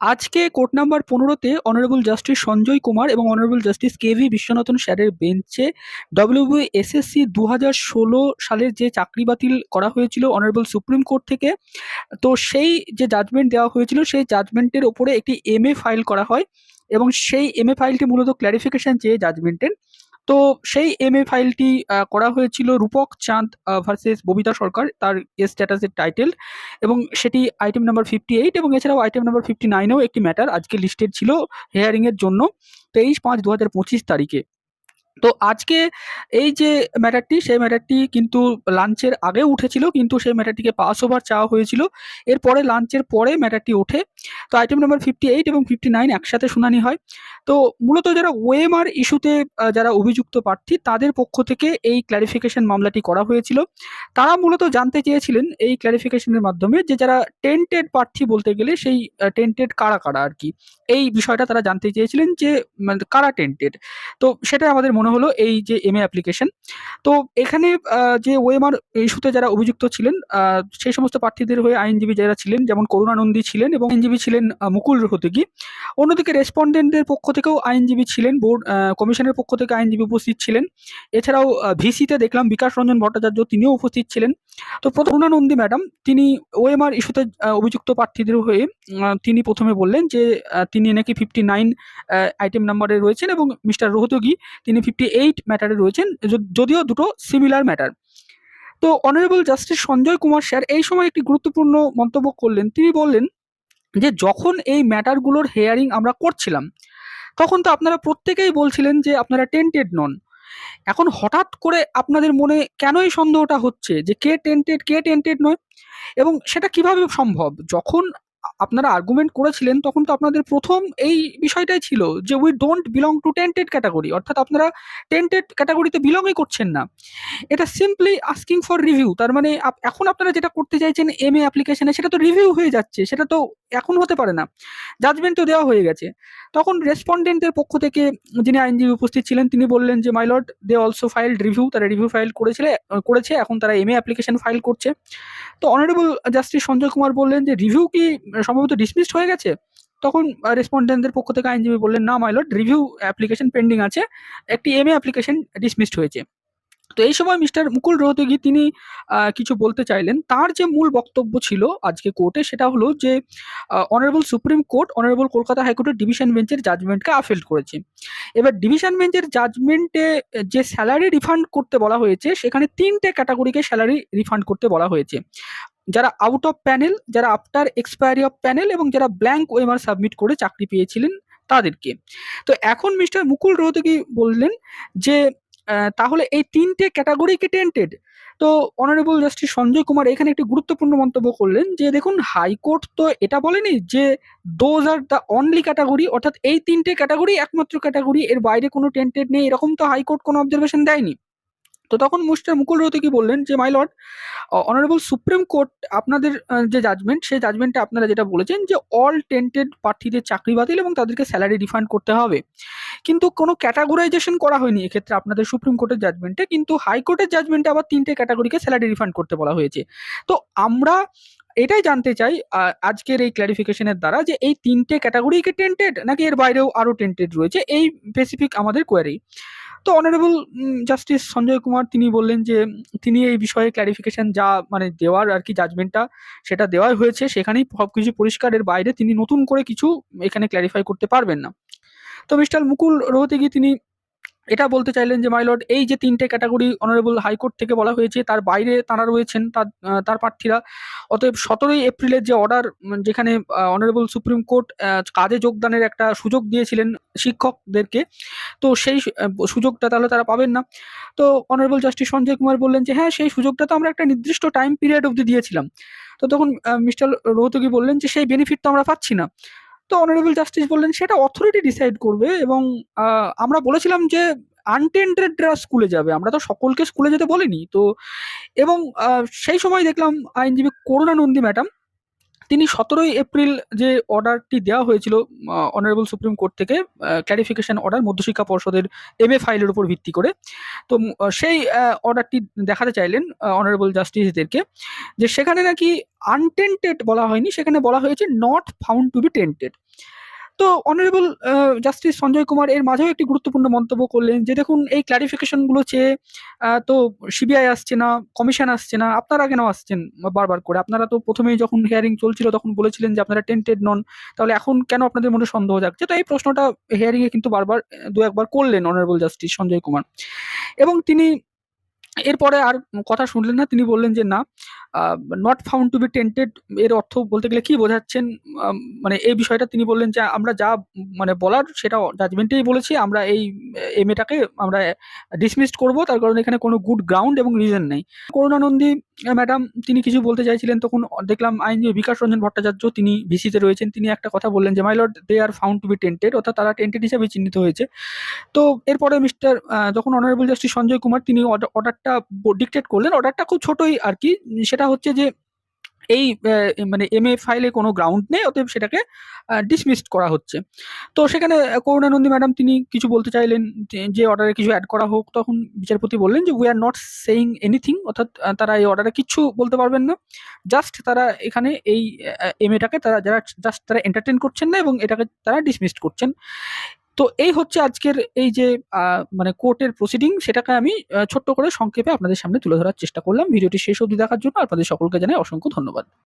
আজকে court number পনেরোতে honourable justice Sanjay Kumar এবং honourable justice K V Viswanathan স্যারের বেঞ্চে ডব্লিউবি এসএসসি দু হাজার ষোলো সালের যে চাকরি বাতিল করা হয়েছিল অনারেবল সুপ্রিম কোর্ট থেকে, তো সেই যে জাজমেন্ট দেওয়া হয়েছিল, সেই জাজমেন্টের ওপরে একটি এমএ ফাইল করা হয় এবং সেই এমএ ফাইলটি মূলত ক্ল্যারিফিকেশন চেয়ে জাজমেন্টের তো সেই এম এ ফাইলটি করা হয়েছিল রূপক চাঁদ ভার্সেস ববিতা সরকার, তার স্ট্যাটাসের টাইটেল এবং সেটি আইটেম নাম্বার ফিফটি এইট এবং এছাড়াও আইটেম নাম্বার ফিফটি নাইনেও একটি ম্যাটার আজকে লিস্টেড ছিল হেয়ারিংয়ের জন্য তেইশ পাঁচ দু হাজার পঁচিশ তারিখে। তো আজকে এই যে ম্যাটারটি সেই ম্যাটারটি কিন্তু লাঞ্চের আগে উঠেছিল, কিন্তু সেই ম্যাটারটিকে পাস ওভার চাওয়া হয়েছিল। এরপরে লাঞ্চের পরে ম্যাটারটি ওঠে। তো আইটেম নাম্বার ফিফটি এইট এবং ফিফটি নাইন একসাথে শুনানি হয়। তো মূলত যারা ওএমআর ইস্যুতে যারা অভিযুক্ত প্রার্থী, তাদের পক্ষ থেকে এই ক্ল্যারিফিকেশন মামলাটি করা হয়েছিল। তারা মূলত জানতে চেয়েছিলেন এই ক্ল্যারিফিকেশনের মাধ্যমে যে যারা টেন্টেড প্রার্থী বলতে গেলে সেই টেন্টেড কারা কারা আর কি। এই বিষয়টা তারা জানতে চেয়েছিলেন যে মানে কারা টেন্টেড তো সেটা আমাদের মনে হলো এই যে এমএ অ্যাপ্লিকেশন তো এখানে যে ওএমআর ইস্যুতে যারা অভিযুক্ত ছিলেন সেই সমস্ত প্রার্থীদের হয়ে আইনজীবী যারা ছিলেন, যেমন করুণানন্দী ছিলেন এবং আইনজীবী ছিলেন মুকুল রোহতগি। অন্যদিকে রেসপন্ডেন্টদের পক্ষ থেকেও আইনজীবী ছিলেন বোর্ড কমিশনের পক্ষ থেকে আইনজীবী উপস্থিত ছিলেন। এছাড়াও ভিসিতে দেখলাম বিকাশ রঞ্জন ভট্টাচার্য, তিনিও উপস্থিত ছিলেন। তো করুণানন্দী ম্যাডাম, তিনি ওএমআর ইস্যুতে অভিযুক্ত প্রার্থীদের হয়ে তিনি প্রথমে বললেন যে তিনি নাকি ফিফটি নাইন আইটেম নাম্বারে রয়েছেন এবং মিস্টার রোহতগি, তিনি এইট ম্যাটারে রয়েছেন যদিও দুটো সিমিলার ম্যাটার তো honourable justice Sanjay Kumar sir এই সময় একটি গুরুত্বপূর্ণ মন্তব্য করলেন। তিনি বললেন যে, যখন এই ম্যাটারগুলোর হেয়ারিং আমরা করছিলাম, তখন তো আপনারা প্রত্যেকেই বলছিলেন যে, আপনারা টেন্টেড নন। এখন হঠাৎ করে আপনাদের মনে কেন এই সন্দেহটা হচ্ছে যে, কে টেন্টেড কে টেন্টেড নয়? এবং সেটা কীভাবে সম্ভব? যখন আপনারা আর্গুমেন্ট করেছিলেন, তখন তো আপনাদের প্রথম এই বিষয়টাই ছিল যে we don't belong to tainted category অর্থাৎ আপনারা টেন্টেড ক্যাটাগরিতে বিলংই করছেন না। এটা সিম্পলি আস্কিং ফর রিভিউ তার মানে এখন আপনারা যেটা করতে চাইছেন এম এ অ্যাপ্লিকেশনে সেটা তো রিভিউ হয়ে যাচ্ছে, সেটা তো এখন হতে পারে না। জাজমেন্ট তো দেওয়া হয়ে গেছে। তখন রেসপন্ডেন্টের পক্ষ থেকে যিনি আইনজীবী উপস্থিত ছিলেন, তিনি বললেন যে my lord they also filed review তারা রিভিউ ফাইল করেছিলে, করেছে, এখন তারা এমএ অ্যাপ্লিকেশন ফাইল করছে। তো অনারেবল জাস্টিস সঞ্জয় কুমার বললেন যে রিভিউ কি সম্ভবত ডিসমিসড হয়ে গেছে? তখন রেসপন্ডেন্টদের পক্ষ থেকে আইনজীবী বললেন, না মাইলট রিভিউ অ্যাপ্লিকেশন পেন্ডিং আছে, একটি এমএ অ্যাপ্লিকেশন ডিসমিসড হয়েছে। তো এই সময় মিস্টার মুকুল রোহতগি তিনি কিছু বলতে চাইলেন। তার যে মূল বক্তব্য ছিল আজকে কোর্টে সেটা হলো যে honourable supreme court honourable Kolkata হাইকোর্টের ডিভিশন বেঞ্চের জাজমেন্টকে আফেল করেছে। এবার ডিভিশন বেঞ্চের জাজমেন্টে যে স্যালারি রিফান্ড করতে বলা হয়েছে, সেখানে তিনটে ক্যাটাগরিকে স্যালারি রিফান্ড করতে বলা হয়েছে। যারা আউট অফ প্যানেল যারা আফটার এক্সপায়ারি অফ প্যানেল এবং যারা ব্ল্যাঙ্ক ওয়েমার সাবমিট করে চাকরি পেয়েছিলেন তাদেরকে। তো এখন মিস্টার মুকুল রোহতগি বললেন যে তাহলে এই তিনটে ক্যাটাগরি কি টেন্টেড তো অনারেবল জাস্টিস সঞ্জয় কুমার এখানে একটি গুরুত্বপূর্ণ মন্তব্য করলেন যে, দেখুন, হাইকোর্ট তো এটা বলেনি যে those are the only category অর্থাৎ এই তিনটে ক্যাটাগরি একমাত্র ক্যাটাগরি এর বাইরে কোনো টেন্টেড নেই। এরকম তো হাইকোর্ট কোনো অবজারভেশন দেয়নি। তো তখন মুস্টার মুকুল রোহতগি বললেন যে my lord honourable supreme court আপনাদের যে জাজমেন্ট সেই জাজমেন্টে আপনারা যেটা বলেছেন যে অল টেন্টেড প্রার্থীদের চাকরি বাতিল এবং তাদেরকে স্যালারি রিফান্ড করতে হবে। কিন্তু কোনো ক্যাটাগরাইজেশন করা হয়নি এক্ষেত্রে আপনাদের সুপ্রিম কোর্টের জাজমেন্টে কিন্তু হাইকোর্টের জাজমেন্টে আবার তিনটে ক্যাটাগরিকে স্যালারি রিফান্ড করতে বলা হয়েছে। তো আমরা এটাই জানতে চাই আজকের এই ক্ল্যারিফিকেশনের দ্বারা যে, এই তিনটে ক্যাটাগরি কি টেন্টেড নাকি এর বাইরেও আরও টেন্টেড রয়েছে? এই স্পেসিফিক আমাদের কোয়ারি তো অনারেবল জাস্টিস সঞ্জয় কুমার তিনি বললেন যে, তিনি এই বিষয়ে ক্ল্যারিফিকেশন যা মানে দেওয়ার আর কি জাজমেন্টটা সেটা দেওয়াই হয়েছে। সেখানেই সব কিছু পরিষ্কারের বাইরে তিনি নতুন করে কিছু এখানে ক্ল্যারিফাই করতে পারবেন না। তো মিস্টার মুকুল রোহতে গিয়ে তিনি এটা বলতে চাইলেন যে মাইলট এই যে তিনটে ক্যাটাগরি অনারেবল হাইকোর্ট থেকে বলা হয়েছে, তার বাইরে তারা রয়েছেন, তার তার প্রার্থীরা। অতএব সতেরোই এপ্রিলের যে অর্ডার যেখানে অনারেবল সুপ্রিম কোর্ট কাজে যোগদানের একটা সুযোগ দিয়েছিলেন শিক্ষকদেরকে, তো সেই সুযোগটা তাহলে তারা পাবেন না। তো অনারেবল জাস্টিস সঞ্জয় কুমার বললেন যে হ্যাঁ সেই সুযোগটা তো আমরা একটা নির্দিষ্ট টাইম পিরিয়ড অবধি দিয়েছিলাম। তো তখন মিস্টার রোহতগি বললেন যে, সেই বেনিফিট তো আমরা পাচ্ছি না। তো অনারেবল জাস্টিস বললেন, সেটা অথরিটি ডিসাইড করবে এবং আমরা বলেছিলাম যে আনটেন্ডেডরা স্কুলে যাবে। আমরা তো সকলকে স্কুলে যেতে বলিনি। তো, এবং সেই সময় দেখলাম আইনজীবী করুণানন্দী ম্যাডাম তিনি সতেরোই এপ্রিল যে অর্ডারটি দেওয়া হয়েছিল অনারেবল সুপ্রিম কোর্ট থেকে ক্ল্যারিফিকেশন অর্ডার মধ্যশিক্ষা পর্ষদের এম এ ফাইলের উপর ভিত্তি করে। তো সেই অর্ডারটি দেখাতে চাইলেন অনারেবল জাস্টিসদেরকে যে সেখানে নাকি আনটেন্টেড বলা হয়নি, সেখানে বলা হয়েছে not found to be tainted তো অনারেবল জাস্টিস সঞ্জয় কুমার এর মাঝেও একটি গুরুত্বপূর্ণ মন্তব্য করলেন যে দেখুন, এই ক্ল্যারিফিকেশনগুলো চেয়ে তো সিবিআই আসছে না কমিশন আসছে না, আপনারা কেন আসছেন বারবার করে? আপনারা তো প্রথমেই যখন হিয়ারিং চলছিল তখন বলেছিলেন যে আপনারা টেন্টেড নন, তাহলে এখন কেন আপনাদের মনে সন্দেহ যাচ্ছে তো এই প্রশ্নটা হিয়ারিং এ কিন্তু বারবার দু একবার করলেন অনারেবল জাস্টিস সঞ্জয় কুমার। এবং তিনি এরপরে আর কথা শুনলেন না, তিনি বললেন যে, না not found to be tainted এর অর্থ বলতে গেলে কি বোঝাচ্ছেন? মানে এই বিষয়টা তিনি বললেন যে, আমরা যা মানে বলার সেটা জাজমেন্টেই বলেছি, আমরা এই এম এটাকে আমরা ডিসমিসড করব, তার কারণে এখানে কোনো গুড গ্রাউন্ড এবং রিজন নেই। করুণানন্দী ম্যাডাম, তিনি কিছু বলতে চাইছিলেন, তখন দেখলাম আইনজীবী বিকাশ রঞ্জন ভট্টাচার্য, তিনি ভিসিতে রয়েছেন, তিনি একটা কথা বললেন যে my lord they are found to be tainted অর্থাৎ তারা টেন্টেড হিসাবে চিহ্নিত হয়েছে। তো এরপরে মিস্টার যখন অনারেবল জাস্টিস সঞ্জয় কুমার, তিনি অর্ডারটা ডিকটেট করলেন, অর্ডারটা খুব ছোটই আর কি সেটা হচ্ছে যে, এই মানে এম এ ফাইলে কোনো গ্রাউন্ড নেই, অতএব সেটাকে ডিসমিসড করা হচ্ছে। তো সেখানে করুণানন্দী ম্যাডাম তিনি কিছু বলতে চাইলেন, যে- অর্ডারে কিছু অ্যাড করা হোক, তখন বিচারপতি বললেন যে we are not saying anything অর্থাৎ তারা এই অর্ডারে কিচ্ছু বলতে পারবেন না। জাস্ট তারা এখানে এই এম এটাকে তারা যারা জাস্ট তারা এন্টারটেন করছেন না এবং এটাকে তারা ডিসমিসড করছেন। তো এই হচ্ছে আজকের এই যে মানে কোর্টের প্রসিডিং সেটাকে আমি ছোট্ট করে সংক্ষেপে আপনাদের সামনে তুলে ধরার চেষ্টা করলাম। ভিডিওটি শেষ অবধি দেখার জন্য আপনাদের সকলকে জানাই অসংখ্য ধন্যবাদ।